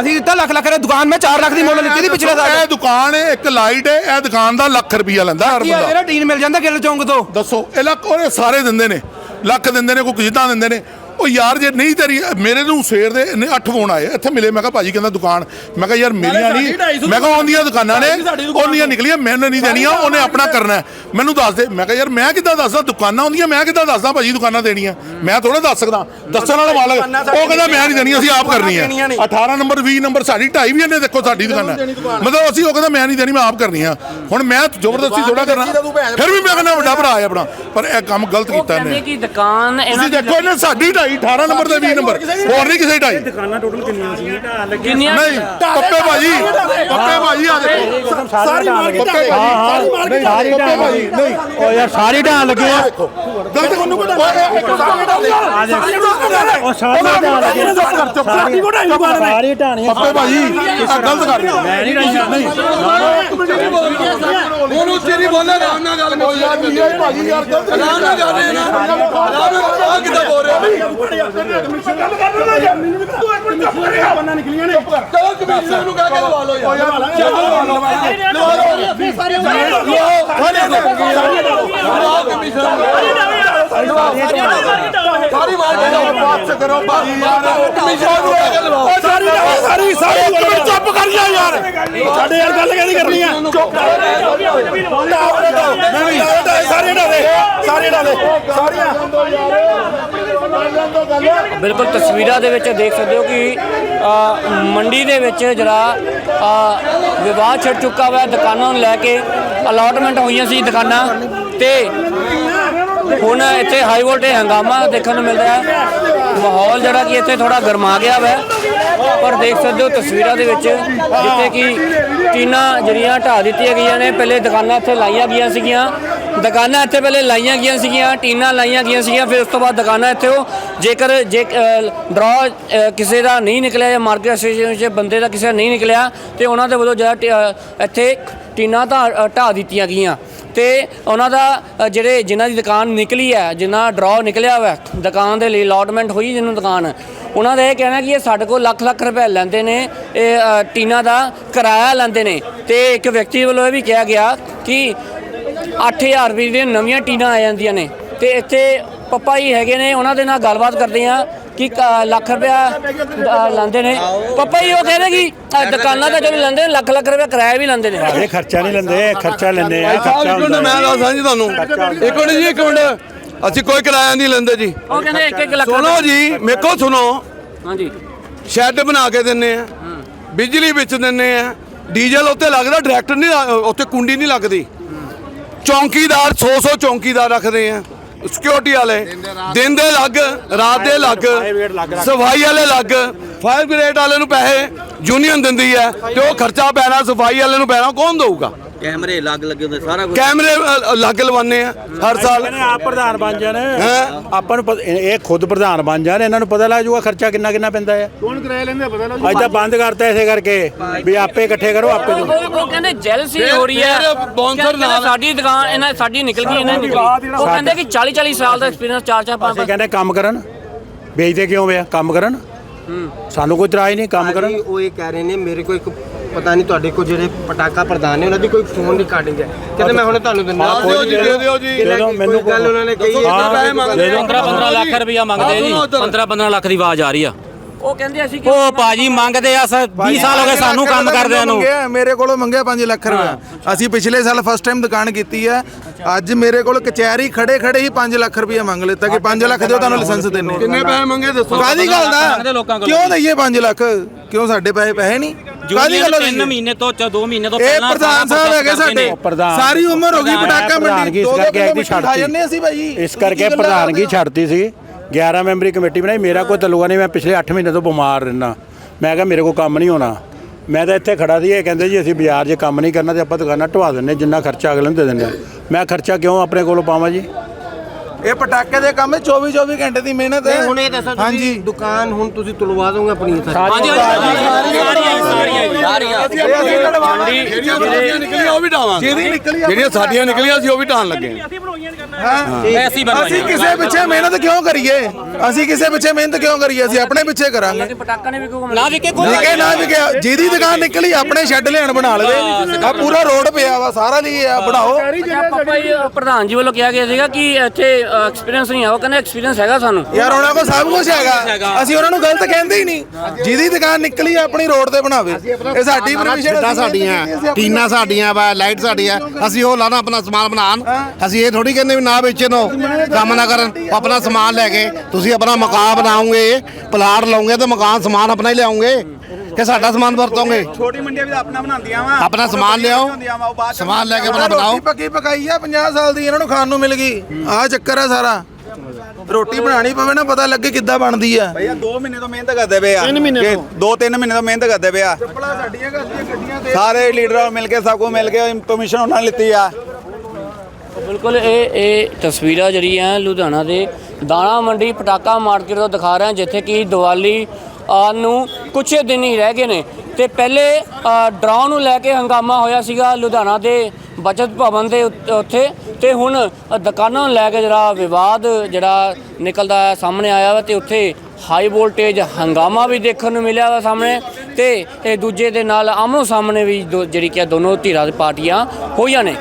ਅਸੀਂ ਦਿੱਤਾ ਲੱਖ ਲੱਖ ਰੁਪਏ ਦੁਕਾਨ ਮੈਂ 4 ਲੱਖ ਦੀ ਮੁੱਲ ਲਿੱਤੀ ਸੀ ਪਿਛਲੇ ਸਾਲ। ਇਹ ਦੁਕਾਨ ਹੈ ਇੱਕ ਲਾਈਟ ਹੈ ਇਹ ਦੁਕਾਨ ਦਾ ਲੱਖ ਰੁਪਈਆ ਲੈਂਦਾ ਹਰ ਬੰਦਾ। ਮੇਰਾ ਟੀਨ ਮਿਲ ਜਾਂਦਾ ਗਿੱਲ ਚੌਂਕ ਤੋਂ। ਦੱਸੋ ਇਹ ਲੱਖ ਉਹਨੇ ਸਾਰੇ ਦਿੰਦੇ ਨੇ ਲੱਖ ਦਿੰਦੇ ਨੇ ਕੋਈ ਜਿੱਦਾਂ ਦਿੰਦੇ ਨੇ। ਉਹ ਯਾਰ ਜੇ ਨਹੀਂ ਤੇਰੀ ਮੇਰੇ ਨੂੰ ਸਵੇਰ ਦੇ ਇਹਨੇ 8 ਫੋਨ ਆਏ ਇੱਥੇ ਮਿਲੇ ਮੈਂ ਕਿਹਾ ਭਾਜੀ ਕਹਿੰਦਾ ਦੁਕਾਨ ਮੈਂ ਕਿਹਾ ਯਾਰ ਮੇਰੀਆਂ ਨਹੀਂ ਮੈਂ ਕਿਹਾ ਉਹਦੀਆਂ ਦੁਕਾਨਾਂ ਨੇ ਉਹਦੀਆਂ ਨਿਕਲੀਆਂ ਮੈਨੂੰ ਨਹੀਂ ਦੇਣੀਆਂ ਉਹਨੇ ਆਪਣਾ ਕਰਨਾ ਹੈ। ਮੈਨੂੰ ਦੱਸ ਦੇ ਮੈਂ ਕਿਹਾ ਯਾਰ ਮੈਂ ਕਿੱਦਾਂ ਦੱਸਦਾ ਦੁਕਾਨਾਂ ਹੁੰਦੀਆਂ ਮੈਂ ਕਿੱਦਾਂ ਦੱਸਦਾ ਭਾਜੀ ਦੁਕਾਨਾਂ ਦੇਣੀਆਂ ਮੈਂ ਥੋੜਾ ਦੱਸ ਸਕਦਾ। ਦੱਸਣ ਵਾਲਾ ਮਾਲਕ ਉਹ ਕਹਿੰਦਾ ਮੈਂ ਨਹੀਂ ਦੇਣੀ ਅਸੀਂ ਆਪ ਕਰਨੀ ਹੈ 18 ਨੰਬਰ 20 ਨੰਬਰ ਸਾਡੀ ਢਾਈ ਵੀ ਇਹਨੇ ਦੇਖੋ ਸਾਡੀ ਦੁਕਾਨ। ਹੈ ਮਤਲਬ ਅਸੀਂ ਉਹ ਕਹਿੰਦਾ ਮੈਂ ਨਹੀਂ ਦੇਣੀ ਮੈਂ ਆਪ ਕਰਨੀ ਆ ਹੁਣ ਮੈਂ ਜ਼ਬਰਦਸਤੀ ਥੋੜਾ ਕਰਨਾ ਫਿਰ ਵੀ ਮੈਂ ਕਹਿੰਦਾ ਵੱਡਾ ਭਰਾ ਹੈ ਆਪਣਾ ਪਰ ਇਹ ਕੰਮ ਗਲਤ ਉਹ ਕੀਤਾ ਕਹਿੰਦੇ ਇਹਨੇ ਕਿ ਦੁਕਾਨ ਇਹਨਾਂ ਤੁਸੀਂ ਦੀ ਦੇਖੋ ਇਹਨੇ ਸਾਡੀ ਢਾਈ 18 ਨੰਬਰ ਤੇ 20 ਨੰਬਰ। ਹੋਰ ਨਹੀਂ ਕਿਸੇ ਢਾਈ। ਕਿੰਨੀਆਂ ਨਹੀਂ ਪੱਪੇ ਭਾਜੀ ਪੱਪੇ ਭਾਜੀ ਆ ਦੇਖੋ। ਸਾਰੀ ਮਾਰਕੀਟ ਪੱਪੇ ਭਾਜੀ। ਸਾਰੀ ਪੱਪੇ ਭਾਜੀ ਨਹੀਂ। ਓ ਯਾਰ ਸਾਰੀ ਢਾਣ ਲੱਗੇ ਆ। ਗਲਤ ਕੋਨੂੰ ਕੋਣ ਸਾਰੀ ਢਾਈ ਉਹ ਸਾਰੀ ਢਾਣ ਲੱਗੇ ਸਾਰੀ ਢਾਈ ਸਾਰੀ ਢਾਣੀ ਪੱਪੇ ਭਾਜੀ ਗਲਤ ਕਰ ਮੈਂ ਨਹੀਂ ਨਹੀਂ ਹੁਣ ਉੱਚੀ ਨਹੀਂ ਬੋਲਣਾ ਆਰਾਮ ਨਾਲ ਗੱਲ ਕਰੋ ਯਾਰ ਭਾਜੀ ਯਾਰ ਗਲਤ ਆਰਾਮ ਨਾਲ ਨਾ ਆਰਾਮ ਨਾਲ ਰਹੇ ਚਲੋ ਕਮਿਸ਼ਨਰ ਨੂੰ ਕਹਿ ਕੇ ਲਵਾ ਲਓ ਯਾਰ ਸਾਰੀ ਮਾਰਕੀਟ ਬਾਤ ਕਰੋ ਭਾਜੀ ਯਾਰ ਕਮਿਸ਼ਨਰ ਨੂੰ ਕਹਿ ਕੇ ਲਵਾਓ ਸਾਰੀ ਸਾਰੀ ਸਾਰੀ ਇੱਕ ਮਿੰਟ ਚੁੱਪ ਕਰ ਜਾ ਯਾਰ ਸਾਡੇ ਯਾਰ ਗੱਲ ਕਿਹਦੀ ਕਰਨੀ ਆ ਚੁੱਪ ਨਹੀਂ ਸਾਰੇ ਢਾਲੇ ਸਾਰੇ ਢਾਲੇ ਸਾਰੀਆਂ ਬਿਲਕੁਲ ਤਸਵੀਰਾਂ ਦੇ ਵਿੱਚ ਦੇਖ ਸਕਦੇ ਹੋ ਕਿ ਮੰਡੀ ਦੇ ਵਿੱਚ ਜਿਹੜਾ ਅ, ਵਿਵਾਦ ਛਿੜ ਚੁੱਕਾ ਹੋਇਆ ਦੁਕਾਨਾਂ ਨੂੰ ਲੈ ਕੇ ਅਲਾਟਮੈਂਟ ਹੋਈਆਂ ਸੀ ਦੁਕਾਨਾਂ ਤੇ ਹੁਣ ਇੱਥੇ ਹਾਈ ਵੋਲਟੇਜ ਹੰਗਾਮਾ ਦੇਖਣ ਨੂੰ ਮਿਲਦਾ ਹੈ ਮਾਹੌਲ ਜਿਹੜਾ ਕਿ ਇੱਥੇ ਥੋੜਾ ਗਰਮਾ ਗਿਆ ਹੋਇਆ ਹੈ। ਪਰ ਦੇਖ ਸਕਦੇ ਹੋ ਤਸਵੀਰਾਂ ਦੇ ਵਿੱਚ ਜਿੱਥੇ ਕਿ ਟੀਨਾਂ ਜਿਹੜੀਆਂ ਢਾਹ ਦਿੱਤੀਆਂ ਗਈਆਂ ਨੇ ਪਹਿਲੇ ਦੁਕਾਨਾਂ ਇੱਥੇ ਲਾਈਆਂ ਗਈਆਂ ਸੀਗੀਆਂ ਦੁਕਾਨਾਂ ਇੱਥੇ ਪਹਿਲੇ ਲਾਈਆਂ ਗਈਆਂ ਸੀਗੀਆਂ ਟੀਨਾਂ ਲਾਈਆਂ ਗਈਆਂ ਸੀਗੀਆਂ ਫਿਰ ਉਸ ਤੋਂ ਬਾਅਦ ਦੁਕਾਨਾਂ ਇੱਥੇ ਉਹ ਜੇਕਰ ਜੇ ਡਰਾ ਕਿਸੇ ਦਾ ਨਹੀਂ ਨਿਕਲਿਆ ਜਾਂ ਮਾਰਕੀਟ ਐਸੋਸੀਏਸ਼ਨ ਵਿੱਚ ਬੰਦੇ ਦਾ ਕਿਸੇ ਦਾ ਨਹੀਂ ਨਿਕਲਿਆ ਤੇ ਉਹਨਾਂ ਦੇ ਵੱਲੋਂ ਜਿਹੜਾ ਟੀ- ਇੱਥੇ ਟੀਨਾਂ ਢਾਹ ਢਾਹ ਦਿੱਤੀਆਂ ਗਈਆਂ। ਤੇ ਉਹਨਾਂ ਦਾ ਜਿਹੜੇ ਜਿਨ੍ਹਾਂ ਦੀ ਦੁਕਾਨ ਨਿਕਲੀ ਹੈ ਜਿਨ੍ਹਾਂ ਡਰਾ ਨਿਕਲਿਆ ਹੋਇਆ ਦੁਕਾਨ ਦੇ ਲਈ ਅਲਾਟਮੈਂਟ ਹੋਈ ਜਿਹਨੂੰ ਦੁਕਾਨ ਉਹਨਾਂ ਦਾ ਇਹ ਕਹਿਣਾ ਕਿ ਇਹ ਸਾਡੇ ਕੋਲ ਲੱਖ ਲੱਖ ਰੁਪਏ ਲੈਂਦੇ ਨੇ ਇਹ ਅ, ਟੀਨਾਂ ਦਾ ਕਿਰਾਇਆ ਲੈਂਦੇ ਨੇ। ਤੇ ਇੱਕ ਵਿਅਕਤੀ ਵੱਲੋਂ ਇਹ ਵੀ ਕਿਹਾ ਗਿਆ ਕਿ 8000 ਰੁਪਏ ਦੀਆਂ ਨਵੀਆਂ ਟੀਨਾਂ ਆ ਜਾਂਦੀਆਂ ਨੇ। ਤੇ ਇੱਥੇ ਪਪਾ ਹੀ ਹੈਗੇ ਨੇ ਉਹਨਾਂ ਦੇ ਨਾਲ ਗੱਲਬਾਤ ਕਰਦੇ ਆ ਕਿ ਲੱਖ ਰੁਪਇਆ ਅ, ਲੈਂਦੇ ਨੇ। ਪਪਾ ਹੀ ਉਹ ਕਹਿੰਦੇ ਕਿ ਦੁਕਾਨਾਂ ਤਾਂ ਚਲੋ ਲੈਂਦੇ ਨੇ ਲੱਖ ਲੱਖ ਰੁਪਇਆ ਕਿਰਾਇਆ ਵੀ ਲੈਂਦੇ ਨੇ। ਇਹ ਖਰਚਾ ਨਹੀਂ ਲੈਂਦੇ ਖਰਚਾ ਲੈਂਦੇ ਆ ਮਿੰਟ ਮੈਂ ਦੱਸਾਂ ਜੀ ਤੁਹਾਨੂੰ। ਇੱਕ ਮਿੰਟ ਜੀ ਇੱਕ ਮਿੰਟ। ਅਸੀਂ ਕੋਈ ਕਿਰਾਇਆ ਨਹੀਂ ਲੈਂਦੇ ਜੀ। ਉਹ ਕਹਿੰਦੇ ਇੱਕ ਇੱਕ ਲੱਖ ਸੁਣੋ ਜੀ ਮੇਰੇ ਕੋਲ ਸੁਣੋ। ਹਾਂਜੀ। ਸ਼ੈੱਡ ਬਣਾ ਕੇ ਦਿੰਨੇ ਆ ਬਿਜਲੀ ਵਿੱਚ ਦਿੰਨੇ ਆ ਡੀਜ਼ਲ ਉੱਤੇ ਲੱਗਦਾ ਡਾਇਰੈਕਟ ਨਹੀਂ ਉੱਤੇ ਕੁੰਡੀ ਨਹੀਂ ਲੱਗਦੀ। ਚੌਂਕੀਦਾਰ 100 100 ਚੌਂਕੀਦਾਰ ਰੱਖਦੇ ਆ। ਸਿਕਿਉਰਿਟੀ ਵਾਲੇ। ਦਿਨ ਦੇ ਲੱਗ ਰਾਤ ਦੇ ਲੱਗ ਸਫ਼ਾਈ ਵਾਲੇ ਲੱਗ ਫਾਇਰ ਬ੍ਰਿਗੇਡ ਵਾਲੇ ਨੂੰ ਪੈਸੇ ਯੂਨੀਅਨ ਦਿੰਦੀ ਹੈ ਤੇ ਉਹ ਖਰਚਾ ਪੈਣਾ ਸਫ਼ਾਈ ਵਾਲੇ ਨੂੰ ਪੈਣਾ ਕੌਣ ਦਊਗਾ? ਕੈਮਰੇ ਲੱਗ ਲੱਗੇ ਹੁੰਦੇ ਸਾਰਾ ਕੈਮਰੇ ਅ, ਲੱਗ ਲਵਾਨੇ ਆ ਹਰ ਸਾਲ। ਕਹਿੰਦੇ ਆਪ ਪ੍ਰਧਾਨ ਬਣ ਜਾਣ। ਹੈਂ? ਆਪਾਂ ਨੂੰ ਪਤਾ- ਇਹ ਇਹ ਖੁਦ ਪ੍ਰਧਾਨ ਬਣ ਜਾਣ ਇਹਨਾਂ ਨੂੰ ਪਤਾ ਲੱਗ ਜਾਊਗਾ ਖਰਚਾ ਕਿੰਨਾ ਕਿੰਨਾ ਪੈਂਦਾ ਹੈ ਕੌਣ ਕਿਰਾਇਆ ਲੈਂਦੇ ਪਤਾ ਲੱਗ ਅੱਜ ਤਾਂ ਬੰਦ ਕਰਤਾ ਇਸੇ ਕਰਕੇ ਵੀ ਆਪੇ ਇਕੱਠੇ ਕਰੋ ਆਪੇ। ਉਹ ਕਹਿੰਦੇ ਜੈਲਸੀ ਹੋ ਰਹੀ ਹੈ। ਫਿਰ bouncer ਕਹਿੰਦੇ ਨਾਲ- ਸਾਡੀ ਦੁਕਾਨ ਇਹਨਾਂ ਸਾਡੀ ਨਿਕਲ ਗਈ ਇਹਨਾਂ ਦੀ ਨਿਕਲੀ ਉਹ ਕਹਿੰਦੇ ਕਿ 40 40 ਸਾਲ ਦਾ ਐਕਸਪੀਰੀਅੰਸ ਚਾਰ ਚਾਰ ਪੰਜ ਅਸੀਂ ਕਹਿੰਦੇ ਕੰਮ ਕਰਨ। ਵੇਚਦੇ ਕਿਉਂ ਵੇ ਕੰਮ ਕਰਨ। ਸਾਨੂੰ ਕੋਈ ਇਤਰਾਜ਼ ਨਹੀਂ ਕੰਮ ਕਰਨ। ਉਹ ਇਹ ਕਹਿ ਰਹੇ ਨੇ ਮੇਰੇ ਕੋਲ ਇੱਕ ਪਤਾ ਨਹੀਂ ਤੁਹਾਡੇ ਕੋਲ ਜਿਹੜੇ ਪਟਾਕਾ ਪ੍ਰਧਾਨ ਨੇ ਉਹਨਾਂ ਦੀ ਕੋਈ ਫੋਨ ਰਿਕਾਰਡਿੰਗ ਹੈ। ਕਹਿੰਦੇ ਮੈਂ ਹੁਣੇ ਤੁਹਾਨੂੰ ਦਿੰਦਾ। ਹਾਂ, ਦਿਓ ਜੀ, ਦੇ ਦਿਓ ਜੀ। ਮੈਨੂੰ ਗੱਲ ਉਹਨਾਂ ਨੇ ਕਹੀ ਹੈ। ਮੰਗਦੇ ਦੇ ਦਿਓ। 15 15 ਲੱਖ ਰੁਪਇਆ ਮੰਗਦੇ ਜੀ। 15 15 ਲੱਖ ਦੀ ਆਵਾਜ਼ ਆ ਰਹੀ ਆ। ਉਹ ਕਹਿੰਦੇ ਅਸੀਂ ਉਹ ਭਾਜੀ ਮੰਗਦੇ ਆ 20 ਸਾਲ ਹੋ ਗਏ ਸਾਨੂੰ ਕੰਮ ਕਰਦਿਆਂ ਨੂੰ। ਮੇਰੇ ਕੋਲੋਂ ਮੰਗਿਆ 5 ਲੱਖ ਰੁਪਏ ਅਸੀਂ ਪਿਛਲੇ ਸਾਲ ਫਸਟ ਟਾਈਮ ਦੁਕਾਨ ਕੀਤੀ ਹੈ। ਅੱਜ ਮੇਰੇ ਕੋਲ ਕਚਹਿਰੀ ਖੜੇ ਖੜੇ ਹੀ 5 ਲੱਖ ਰੁਪਏ ਮੰਗ ਲਿੱਤਾ ਕਿ 5 ਲੱਖ ਦਿਓ ਤੁਹਾਨੂੰ ਲਾਇਸੈਂਸ ਦਿੰਨੇ ਕਿੰਨੇ ਪੈਸੇ ਮੰਗੇ? ਦੱਸੋ। ਕਾਦੀ ਗੱਲ ਦਾ। ਕਿਉਂ ਦਈਏ 5 ਲੱਖ? ਕਿਉਂ ਸਾਡੇ ਪੈਸੇ? ਪੈਸੇ ਨਹੀਂ? ਕਾਦੀ ਗੱਲ ਹੋ ਰਹੀ ਹੈ? ਮਹੀਨੇ ਤੋਂ 2 ਮਹੀਨੇ ਤੋਂ ਇਹ ਪ੍ਰਧਾਨ ਸਾਹਿਬ ਹੈਗੇ ਸਾਡੇ। ਪ੍ਰਧਾਨ- ਸਾਰੀ ਉਮਰ ਹੋ ਗਈ ਪਟਾਕਾ ਪ੍ਰਧਾਨਗੀ ਮੰਡੀ ਇਸ ਦੋ ਦੋ ਕਰਕੇ ਐਕਟੀ ਕਿਲੋਮੀਟਰ ਖਾ ਜਾਂਦੇ ਅਸੀਂ ਭਾਈ ਇਸ ਕਰਕੇ ਪ੍ਰਧਾਨਗੀ ਛੱਡਤੀ ਸੀ। 11 ਮੈਂਬਰੀ ਕਮੇਟੀ ਬਣਾਈ। ਮੇਰਾ ਕੋਈ ਤਲੁਆ ਨਹੀਂ ਮੈਂ ਪਿਛਲੇ 8 ਮਹੀਨੇ ਤੋਂ ਬਿਮਾਰ ਰਹਿਣਾ ਮੈਂ ਕਿਹਾ ਮੇਰੇ ਕੋਲ ਕੰਮ ਨਹੀਂ ਹੋਣਾ। ਮੈਂ ਤਾਂ ਇੱਥੇ ਖੜਾ ਸੀ ਇਹ ਕਹਿੰਦੇ ਜੀ ਅਸੀਂ ਬਾਜ਼ਾਰ 'ਚ ਕੰਮ ਨਹੀਂ ਕਰਨਾ ਤੇ ਆਪਾਂ ਦੁਕਾਨਾਂ ਢਵਾ ਦਿੰਨੇ ਜਿੰਨਾ ਖਰਚਾ ਅਗਲੇ ਨੂੰ ਦੇ ਦਿੰਦੇ ਹਾਂ। ਮੈਂ ਖਰਚਾ ਕਿਉਂ ਆਪਣੇ ਕੋਲੋਂ ਪਾਵਾਂ ਜੀ? ਇਹ ਪਟਾਕੇ ਦੇ ਕੰਮ 24 24 ਘੰਟੇ ਦੀ ਮਿਹਨਤ ਹੈ ਹੁਣ ਇਹ ਦੱਸੋ ਹਾਂਜੀ ਤੁਸੀਂ ਦੁਕਾਨ ਹੁਣ ਤੁਸੀਂ ਤੁਲਵਾ ਦੋਗੇ ਆਪਣੀ ਹਾਂਜੀ ਜਿਹੜੀਆਂ ਸਾਡੀਆਂ ਨਿਕਲੀਆਂ ਉਹ ਵੀ ਢਾਵਾਂਗੇ ਜਿਹਦੀ ਨਿਕਲੀ ਜਿਹੜੀਆਂ ਸਾਡੀਆਂ ਨਿਕਲੀਆਂ ਸੀ ਉਹ ਵੀ ਢਾਣ ਲੱਗੇ ਐਸੀ ਅਸੀਂ ਕਿਸੇ ਪਿੱਛੇ ਮਿਹਨਤ ਕਿਉਂ ਕਰੀਏ ਅਸੀਂ ਕਿਸੇ ਪਿੱਛੇ ਮਿਹਨਤ ਕਿਉਂ ਕਰੀਏ ਅਸੀਂ ਆਪਣੇ ਪਿੱਛੇ ਕਰਾਂਗੇ ਪਟਾਕਾ ਨੇ ਵੀ ਕੋਈ ਨਾ ਵਿਕੇ ਕੋਈ ਨਿਕੇ ਨਾ ਵੀ ਗਿਆ ਜਿਹਦੀ ਦੁਕਾਨ ਨਿਕਲੀ ਆਪਣੇ ਸ਼ੈੱਡ ਲੈਣ ਬਣਾ ਲਵੇ ਆ ਪੂਰਾ ਰੋਡ ਪਿਆ ਵਾ ਸਾਰਾ ਲਈ ਆ ਬਣਾਓ ਜੀ ਪ੍ਰਧਾਨ ਜੀ ਵੱਲੋਂ ਕਿਹਾ ਗਿਆ ਸੀਗਾ ਕਿ ਇੱਥੇ ਐਕਸਪੀਰੀਅੰਸ ਨਹੀਂ ਆ ਉਹ ਕਹਿੰਦੇ ਐਕਸਪੀਰੀਅੰਸ ਹੈਗਾ ਸਾਨੂੰ। ਯਾਰ ਉਹਨਾਂ ਕੋਲ ਸਭ ਕੁਝ ਹੈਗਾ। ਅਸੀਂ ਉਹਨਾਂ ਨੂੰ ਗਲਤ ਕਹਿੰਦੇ ਹੀ ਨਹੀਂ। ਜਿਹਦੀ ਦੁਕਾਨ ਨਿਕਲੀ ਆ ਆਪਣੀ ਰੋਡ ਤੇ ਬਣਾਵੇ। ਇਹ ਸਾਡੀ ਪਰਮਿਸ਼ਨ ਸਾਡੀਆਂ ਟੀਨਾਂ ਸਾਡੀਆਂ ਵਾ ਲਾਈਟ ਸਾਡੀ ਆ ਅਸੀਂ ਉਹ ਲਾਣਾ ਆਪਣਾ ਸਮਾਨ ਬਣਾਉਣ। ਅਸੀਂ ਇਹ ਥੋੜੀ ਕਹਿੰਦੇ ਵੀ ਨਾ ਵੇਚਣ ਉਹ। ਕੰਮ ਨਾ ਕਰਨ। ਆਪਣਾ ਸਮਾਨ ਲੈ ਕੇ ਤੁਸੀਂ ਆਪਣਾ ਮਕਾਨ ਬਣਾਓਗੇ ਪਲਾਟ ਲਾਓਗੇ ਤਾਂ ਮਕਾਨ ਸਮਾਨ ਆਪਣਾ ਹੀ ਲਿਆਓਗੇ। ਕਿ ਸਾਡਾ ਸਮਾਨ ਵਰਤੋਗੇ? ਛੋਟੀ ਮੰਡੀਆਂ ਵੀ ਤਾਂ ਆਪਣਾ ਬਣਾਉਂਦੀਆਂ ਵਾ। ਆਪਣਾ ਸਮਾਨ ਲਿਆਓ। ਸਮਾਨ ਲੈ ਕੇ ਆਪਣਾ ਬਣਾਓ ਰੋਟੀ ਪੱਕੀ ਪਕਾਈ ਆ 50 ਸਾਲ ਦੀ ਇਹਨਾਂ ਨੂੰ ਖਾਣ ਨੂੰ ਮਿਲ ਗਈ। ਆ ਚੱਕਰ ਆ ਸਾਰਾ। ਰੋਟੀ ਬਣਾਣੀ ਪਵੇ ਨਾ ਪਤਾ ਲੱਗੇ ਕਿੱਦਾਂ ਬਣਦੀ ਆ। ਭਈਆ 2 ਮਹੀਨੇ ਤੋਂ ਮਿਹਨਤ ਕਰਦੇ ਪਏ ਆ। 3 ਮਹੀਨੇ ਤੋਂ। 2-3 ਮਹੀਨੇ ਤੋਂ ਮਿਹਨਤ ਕਰਦੇ ਪਏ ਆ। ਚੱਪਲਾਂ ਸਾਡੀਆਂ ਗੱਡੀਆਂ ਗੱਡੀਆਂ ਤੇ। ਸਾਰੇ ਲੀਡਰਾਂ ਮਿਲ ਕੇ ਸਭ ਕੋ ਮਿਲ ਕੇ ਪਰਮਿਸ਼ਨ ਉਹਨਾਂ ਲਿੱਤੀ ਆ। ਬਿਲਕੁਲ ਇਹ ਇਹ ਤਸਵੀਰਾਂ ਜਿਹੜੀਆਂ ਲੁਧਿਆਣਾ ਦੇ ਦਾਣਾ ਮੰਡੀ ਪਟਾਕਾ ਮਾਰਕੀਟ ਤੋਂ ਦਿਖਾ ਰਹੇ ਹਾਂ ਜਿੱਥੇ ਕਿ ਦੀਵਾਲੀ ਨੂੰ ਕੁਛ ਦਿਨ ਹੀ ਰਹਿ ਗਏ ਨੇ। ਤੇ ਪਹਿਲੇ ਡਰਾਉ ਨੂੰ ਲੈ ਕੇ ਹੰਗਾਮਾ ਹੋਇਆ ਸੀਗਾ ਲੁਧਿਆਣਾ ਦੇ ਬਚਤ ਭਵਨ ਦੇ ਉੱਥੇ। ਤੇ ਹੁਣ ਦੁਕਾਨਾਂ ਨੂੰ ਲੈ ਕੇ ਜਿਹੜਾ ਵਿਵਾਦ ਜਿਹੜਾ ਨਿਕਲਦਾ ਹੈ, ਸਾਹਮਣੇ ਆਇਆ ਵਾ ਤੇ ਉੱਥੇ ਹਾਈ ਵੋਲਟੇਜ ਹੰਗਾਮਾ ਵੀ ਦੇਖਣ ਨੂੰ ਮਿਲਿਆ ਵਾ ਸਾਹਮਣੇ। ਤੇ ਇਹ ਦੂਜੇ ਦੇ ਨਾਲ ਆਮੋ ਸਾਹਮਣੇ ਵੀ ਦੋ- ਜਿਹੜੀ ਕਿ ਦੋਨੋਂ ਧਿਰਾਂ ਦੀ ਪਾਰਟੀਆਂ ਹੋਈਆਂ ਨੇ।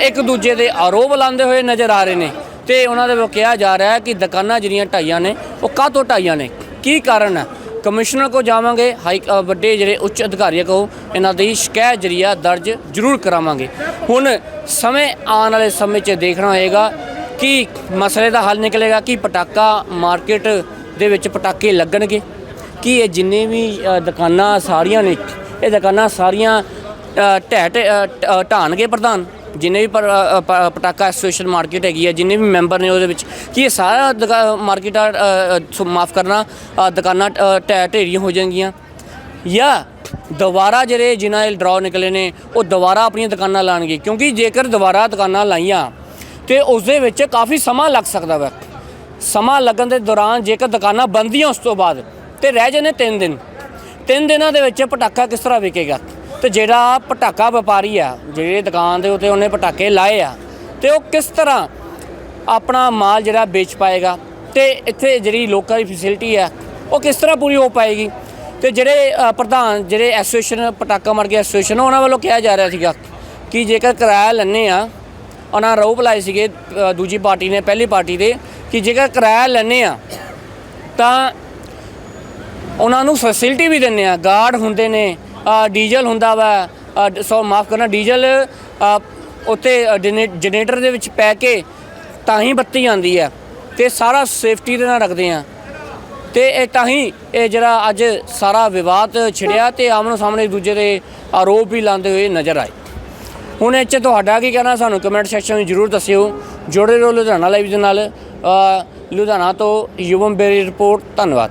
ਇੱਕ ਦੂਜੇ ਦੇ ਆਰੋਪ ਲਾਉਂਦੇ ਹੋਏ ਨਜ਼ਰ ਆ ਰਹੇ ਨੇ। ਤੇ ਉਹਨਾਂ ਦੇ ਵੱਲੋਂ ਕਿਹਾ ਜਾ ਰਿਹਾ ਹੈ ਕਿ ਦੁਕਾਨਾਂ ਜਿਹੜੀਆਂ ਢਾਈਆਂ ਨੇ, ਉਹ ਕਾਹ ਤੋਂ ਢਾਈਆਂ ਨੇ? ਕੀ ਕਾਰਨ ਹੈ? ਕਮਿਸ਼ਨਰ ਕੋ ਜਾਵਾਂਗੇ ਹਾਈ ਅ, ਵੱਡੇ ਜਿਹੜੇ ਉੱਚ ਅਧਿਕਾਰੀਆਂ ਕੋ ਇਹਨਾਂ ਦੀ ਸ਼ਿਕਾਇਤ ਜਰੀਆ ਦਰਜ ਜ਼ਰੂਰ ਕਰਾਵਾਂਗੇ। ਹੁਣ ਸਮੇਂ ਆਉਣ ਵਾਲੇ ਸਮੇਂ 'ਚ ਦੇਖਣਾ ਹੋਏਗਾ ਕਿ ਮਸਲੇ ਦਾ ਹੱਲ ਨਿਕਲੇਗਾ ਕਿ ਪਟਾਕਾ ਮਾਰਕੀਟ ਦੇ ਵਿੱਚ ਪਟਾਕੇ ਲੱਗਣਗੇ। ਕਿ ਇਹ ਜਿੰਨੇ ਵੀ ਦੁਕਾਨਾਂ ਸਾਰੀਆਂ ਨੇ ਇਹ ਦੁਕਾਨਾਂ ਸਾਰੀਆਂ ਢਹਿ ਢਹਿ- ਅ, ਢਾਣਗੇ ਪ੍ਰਧਾਨ? ਜਿੰਨੇ ਵੀ ਪਰ- ਪਟਾਕਾ ਐਸੋਸੀਏਸ਼ਨ ਮਾਰਕੀਟ ਹੈਗੀ ਹੈ ਜਿੰਨੇ ਵੀ ਮੈਂਬਰ ਨੇ ਉਹਦੇ ਵਿੱਚ ਕਿ ਇਹ ਸਾਰਾ ਮਾਰਕੀਟ ਮਾਫ ਕਰਨਾ ਦੁਕਾਨਾਂ ਅ, ਢਹਿ ਢੇਰੀਆਂ ਹੋ ਜਾਣਗੀਆਂ। ਜਾਂ ਦੁਬਾਰਾ ਜਿਹੜੇ ਜਿਨ੍ਹਾਂ ਦੇ ਡਰਾਅ ਨਿਕਲੇ ਨੇ ਉਹ ਦੁਬਾਰਾ ਆਪਣੀਆਂ ਦੁਕਾਨਾਂ ਲਾਣਗੇ। ਕਿਉਂਕਿ ਜੇਕਰ ਦੁਬਾਰਾ ਦੁਕਾਨਾਂ ਲਾਈਆਂ ਤੇ ਉਸ ਦੇ ਵਿੱਚ ਕਾਫੀ ਸਮਾਂ ਲੱਗ ਸਕਦਾ ਵਾ। ਸਮਾਂ ਲੱਗਣ ਦੇ ਦੌਰਾਨ ਜੇਕਰ ਦੁਕਾਨਾਂ ਬੰਦੀਆਂ ਉਸ ਤੋਂ ਬਾਅਦ ਤੇ ਰਹਿ ਜਾਂਦੇ 3 ਦਿਨ। 3 ਦਿਨਾਂ ਦੇ ਵਿੱਚ ਪਟਾਕਾ ਕਿਸ ਤਰ੍ਹਾਂ ਵਿਕੇਗਾ? ਤੇ ਜਿਹੜਾ ਪਟਾਕਾ ਵਪਾਰੀ ਆ, ਜਿਹੜੇ ਦੁਕਾਨ ਦੇ ਉੱਤੇ ਉਹਨੇ ਪਟਾਕੇ ਲਾਏ ਆ, ਤੇ ਉਹ ਕਿਸ ਤਰ੍ਹਾਂ ਆਪਣਾ ਮਾਲ ਜਿਹੜਾ ਵੇਚ ਪਾਏਗਾ ਤੇ ਇੱਥੇ ਜਿਹੜੀ ਲੋਕਾਂ ਦੀ ਫੈਸਿਲਿਟੀ ਆ, ਉਹ ਕਿਸ ਤਰ੍ਹਾਂ ਪੂਰੀ ਹੋ ਪਾਏਗੀ? ਤੇ ਜਿਹੜੇ ਪ੍ਰਧਾਨ, ਜਿਹੜੇ ਐਸੋਸੀਏਸ਼ਨ ਪਟਾਕਾ ਮਾਰਕੇ ਐਸੋਸੀਏਸ਼ਨ ਉਹਨਾਂ ਵੱਲੋਂ ਕਿਹਾ ਜਾ ਰਿਹਾ ਸੀਗਾ ਕਿ ਜੇਕਰ ਕਿਰਾਇਆ ਲੈਣੇ ਆ, ਉਹਨਾਂ ਰੋਪ ਲਾਏ ਸੀਗੇ ਦੂਜੀ ਪਾਰਟੀ ਨੇ, ਪਹਿਲੀ ਪਾਰਟੀ ਦੇ, ਕਿ ਜੇਕਰ ਕਿਰਾਇਆ ਲੈਣੇ ਆ, ਤਾਂ ਉਹਨਾਂ ਨੂੰ ਫੈਸਿਲਿਟੀ ਵੀ ਦਿੰਨੇ ਆ ਗਾਰਡ ਹੁੰਦੇ ਨੇ ਡੀਜ਼ਲ ਹੁੰਦਾ ਵਾ ਸੋ ਮਾਫ ਕਰਨਾ ਡੀਜ਼ਲ ਅ, ਉੱਤੇ ਜਨੇ- ਜਨਰੇਟਰ ਦੇ ਵਿੱਚ ਪੈ ਕੇ ਤਾਂ ਹੀ ਬੱਤੀ ਆਉਂਦੀ ਹੈ ਤੇ ਸਾਰਾ ਸੇਫਟੀ ਦੇ ਨਾਲ ਰੱਖਦੇ ਆ। ਤੇ ਇਹ ਤਾਂ ਹੀ ਇਹ ਜਿਹੜਾ ਅੱਜ ਸਾਰਾ ਵਿਵਾਦ ਛਿੜਿਆ ਤੇ ਆਮਨੋ ਸਾਹਮਣੇ ਇੱਕ ਦੂਜੇ ਦੇ ਆਰੋਪ ਵੀ ਲਾਉਂਦੇ ਹੋਏ ਨਜ਼ਰ ਆਏ। ਹੁਣ ਇਹ 'ਚ ਤੁਹਾਡਾ ਕੀ ਕਹਿਣਾ ਸਾਨੂੰ ਕਮੈਂਟ ਸੈਕਸ਼ਨ ਵਿੱਚ ਜਰੂਰ ਦੱਸਿਓ। ਜੁੜੇ ਰਹੋ ਲੁਧਿਆਣਾ ਲਾਈਵ ਦੇ ਨਾਲ। ਲੁਧਿਆਣਾ ਤੋਂ ਯੁਵਮ ਬੇਰੀ ਰਿਪੋਰਟ ਧੰਨਵਾਦ।